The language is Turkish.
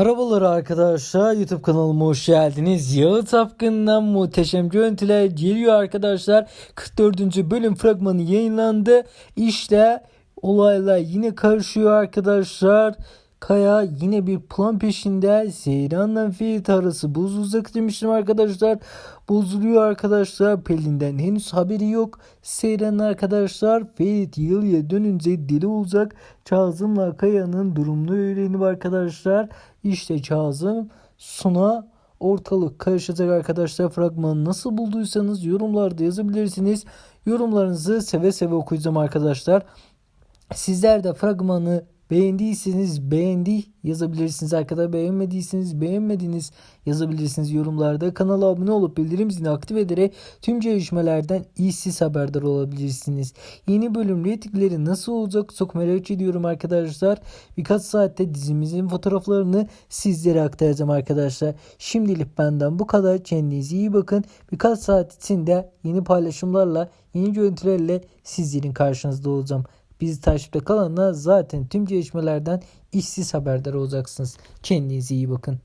Merhabalar arkadaşlar YouTube kanalıma hoş geldiniz. Yağı Tapkın'dan muhteşem görüntüler geliyor arkadaşlar. 44. bölüm fragmanı yayınlandı. İşte olaylar yine karışıyor arkadaşlar. Kaya yine bir plan peşinde. Seyran'la Ferit arası bozulacak demiştim arkadaşlar. Bozuluyor arkadaşlar. Pelin'den henüz haberi yok. Seyran arkadaşlar Ferit yılıya dönünce deli olacak. Kazım'la Kaya'nın durumunu öğrenip arkadaşlar. İşte Kazım Suna ortalık karışacak arkadaşlar. Fragmanı nasıl bulduysanız yorumlarda yazabilirsiniz. Yorumlarınızı seve seve okuyacağım arkadaşlar. Sizler de fragmanı beğendiyseniz beğendi yazabilirsiniz arkadaşlar. Beğenmediyseniz beğenmediniz yazabilirsiniz yorumlarda. Kanala abone olup bildirim zilini aktif ederek tüm gelişmelerden işsiz haberdar olabilirsiniz. Yeni bölüm reytingleri nasıl olacak çok merak ediyorum arkadaşlar. Birkaç saatte dizimizin fotoğraflarını sizlere aktaracağım arkadaşlar. Şimdilik benden bu kadar. Kendinize iyi bakın. Birkaç saat içinde yeni paylaşımlarla, yeni görüntülerle sizlerin karşınızda olacağım. Bizi takipte kalana zaten tüm gelişmelerden işsiz haberdar olacaksınız. Kendinize iyi bakın.